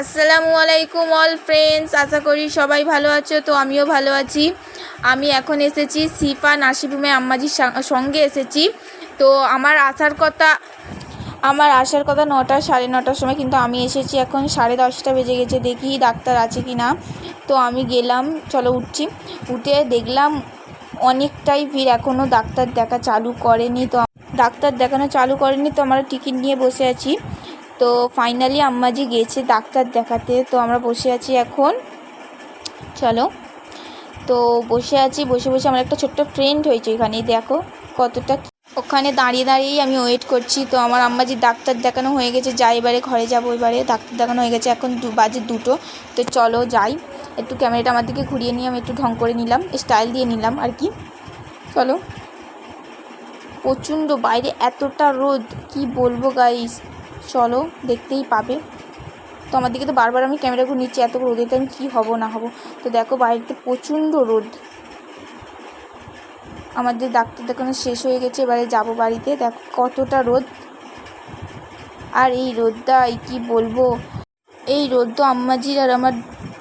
আসসালামু আলাইকুম all friends, আশা করি সবাই ভালো আছো, তো আমিও ভালো আছি। আমি এখন এসেছি সিফা নাসিবুমে আম্মাজির সঙ্গে এসেছি। তো আমার আসার কথা, আমার আসার কথা নটা, সাড়ে নটার সময় কিন্তু আমি এসেছি। এখন সাড়ে দশটা বেজে গেছে, দেখি ডাক্তার আছে কি না। তো আমি গেলাম, চলো উঠছি। উঠে দেখলাম অনেকটাই ভিড় এখনও ডাক্তার দেখা চালু করেনি তো ডাক্তার দেখানো চালু করেনি তো আমরা টিকিট নিয়ে বসে আছি। তো ফাইনালি আম্মাজি গেছে ডাক্তার দেখাতে, তো আমরা বসে আছি এখন। চলো। তো বসে আছি, বসে বসে আমার একটা ছোট্ট ফ্রেন্ড হয়েছে এখানে, দেখো কতটা ওখানে দাঁড়িয়ে দাঁড়িয়েই আমি ওয়েট করছি, তো আমার আম্মাজি ডাক্তার দেখানো হয়ে গেছে, যাই এবারে ঘরে যাব এবারে, ডাক্তার দেখানো হয়ে গেছে, এখন দু বাজে দুটো, তো চলো যাই। একটু ক্যামেরাটা আমার দিকে ঘুরিয়ে নিয়ে আমি একটু ঢং করে নিলাম স্টাইল দিয়ে নিলাম আর কি। চলো। প্রচণ্ড বাইরে, এতটা রোদ, কি বলব গাইস চলো, দেখতেই পাবে। তো আমার দিকে তো বারবার আমি ক্যামেরা ঘুরে নিচ্ছি, এত রোদেতে আমি কী হব, না হব। তো দেখো, বাড়িতে প্রচণ্ড রোদ। আমাদের ডাক্তার দেখানো শেষ হয়ে গেছে, এবারে যাব বাড়িতে। দেখো, কতটা রোদ। আর এই রোদটা, এই কী বলব? এই রোদ তো আম্মাজির আর আমার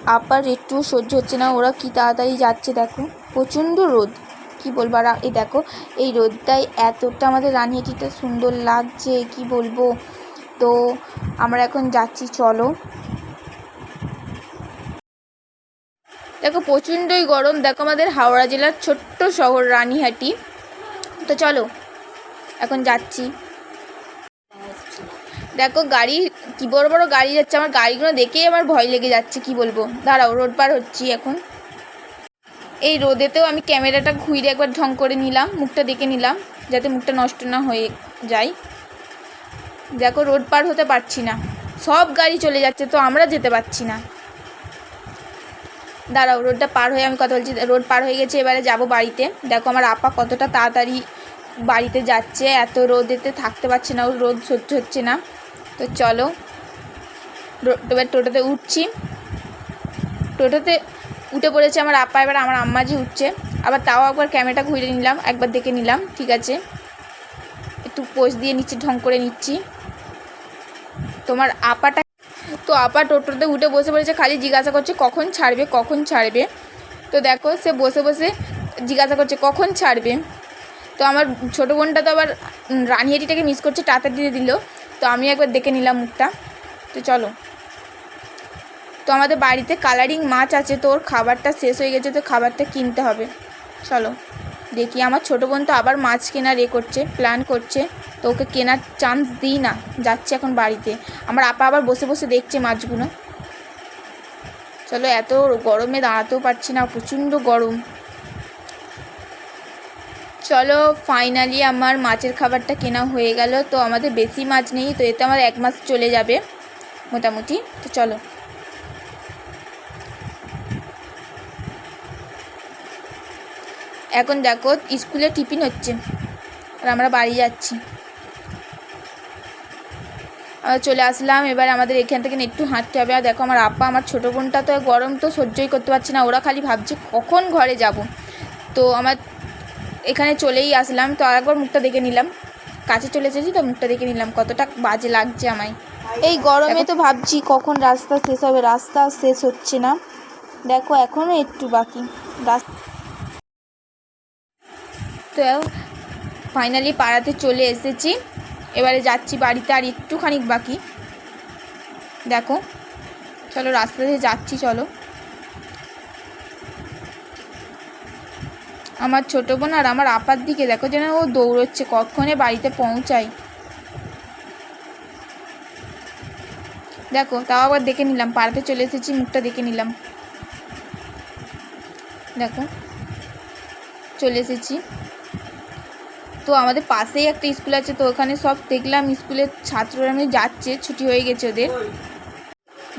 আপার একটু সহ্য হচ্ছে না, ওরা কি তাড়াতাড়ি যাচ্ছে দেখো। প্রচণ্ড রোদ। কি বলব? আর এই দেখো, এই রোদটাই এতটা আমাদের রানিহাটিটা সুন্দর লাগছে, কি বলব? তো আমরা এখন যাচ্ছি, চলো। দেখো, প্রচণ্ডই গরম। দেখো, আমাদের হাওড়া জেলার ছোট্ট শহর রানীহাটি। তো চলো, এখন যাচ্ছি। দেখো, গাড়ি, কি বড় বড় গাড়ি যাচ্ছে। আমার গাড়িগুলো দেখেই আমার ভয় লেগে যাচ্ছে, কি বলব। দাঁড়াও, রোড পার হচ্ছি এখন। এই রোদেতেও আমি ক্যামেরাটা ঘুরে একবার ঢং করে নিলাম, মুখটা দেখে নিলাম, যাতে মুখটা নষ্ট না হয়ে যায়। দেখো, রোড পার হতে পারছি না। সব গাড়ি চলে যাচ্ছে, তো আমরা যেতে পারছি না। দাঁড়াও, রোডটা পার হয়ে আমি কথা বলছি। রোড পার হয়ে গেছে, এবারে যাব বাড়িতে। দেখো, আমার আপা কতটা তাড়াতাড়ি বাড়িতে যাচ্ছে, এত রোদেতে থাকতে পারছে না, ওর রোদ সহ্য হচ্ছে না। তো চলো এবার টোটোতে উঠছি। টোটোতে উঠে পড়েছে আমার আপা, এবার আমার আম্মাজি উঠছে। আবার তাও একবার ক্যামেরাটা ঘুরে নিলাম, একবার দেখে নিলাম, ঠিক আছে। একটু পোজ দিয়ে নিচ্ছি, ঢং করে নিচ্ছি। তোমার আপাটা তো আপা টোটোতে উঠে বসে পড়েছে, খালি জিজ্ঞাসা করছে, কখন ছাড়বে? কখন ছাড়বে? তো দেখো, সে বসে বসে জিজ্ঞাসা করছে, কখন ছাড়বে? তো আমার ছোটো বোনটা তো আবার রানিহাটিটাকে মিস করছে, টাটা দিয়ে দিল। তো আমি একবার দেখে নিলাম মুখটা। তো চলো। তো আমাদের বাড়িতে কালারিং মাছ আছে, তো ওর খাবারটা শেষ হয়ে গেছে, তো খাবারটা কিনতে হবে। চলো। দেখি, আমার ছোটো বোন তো আবার মাছ কেনার এ করছে প্ল্যান করছে। তো ওকে কেনার চান্স দিই না, যাচ্ছে এখন বাড়িতে। আমার আপা আবার বসে বসে দেখছে মাছগুলো। চলো, এত গরমে দাঁড়াতেও পারছি না, প্রচণ্ড গরম। চলো ফাইনালি আমার মাছের খাবারটা কেনা হয়ে গেল। তো আমাদের বেশি মাছ নেই, তো এতে আমার এক মাস চলে যাবে, মোটামুটি। তো চলো। এখন দেখো, স্কুলে টিফিন হচ্ছে। আর আমরা বাড়ি যাচ্ছি। চলে আসলাম। এবার আমাদের এখান থেকে একটু হাঁটতে হবে। আর দেখো, আমার আপা, আমার ছোটো বোনটা তো গরম তো সহ্যই করতে পারছে না। ওরা খালি ভাবছে কখন ঘরে যাব। তো আমার এখানে চলেই আসলাম। তো আরেকবার মুখটা দেখে নিলাম। কাছে চলে এসেছি তো, মুখটা দেখে নিলাম কতটা বাজে লাগছে আমায়। এই গরমে তো ভাবছি কখন রাস্তা শেষ হবে। রাস্তা শেষ হচ্ছে না। দেখো এখনও একটু বাকি। রাস্তা তো ফাইনালি পাড়াতে চলে এসেছি। এবারে যাচ্ছি বাড়িতে আর একটুখানি বাকি। দেখো, চলো রাস্তা দিয়ে যাচ্ছি, চলো। আমার ছোটো বোন আর আমার আপার দিকে, দেখো যেন ও দৌড়চ্ছে কক্ষণে বাড়িতে পৌঁছাই দেখো, তাও আবার দেখে নিলাম পাড়াতে চলে এসেছি, মুখটা দেখে নিলাম। দেখো, চলে এসেছি। তো আমাদের পাশেই একটা স্কুল আছে, তো ওখানে সব দেখলাম স্কুলের ছাত্ররা এমনি যাচ্ছে, ছুটি হয়ে গেছে ওদের।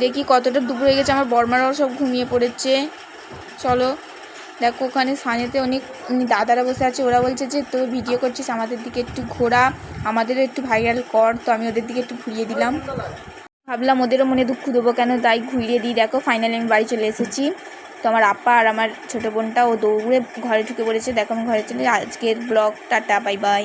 দেখি কতটা দুপুর হয়ে গেছে, আমার বর্মারাও সব ঘুমিয়ে পড়েছে। চলো, দেখো ওখানে সানেতে অনেক দাদারা বসে আছে, ওরা বলছে যে, তোর ভিডিও করছিস, আমাদের দিকে একটু ঘোরা, আমাদেরও একটু ভাইরাল কর। তো আমি ওদের দিকে একটু ঘুরিয়ে দিলাম। ভাবলাম ওদেরও মনে দুঃখ দেবো কেন, তাই ঘুরিয়ে দিই। দেখো ফাইনালি আমি বাড়ি চলে এসেছি। তো আমার আপা আর আমার ছোটো বোনটা ও দৌড়ে ঘরে ঢুকে পড়েছে। দেখো আমি ঘরে চলে আজকের ব্লগ টাটা বাই বাই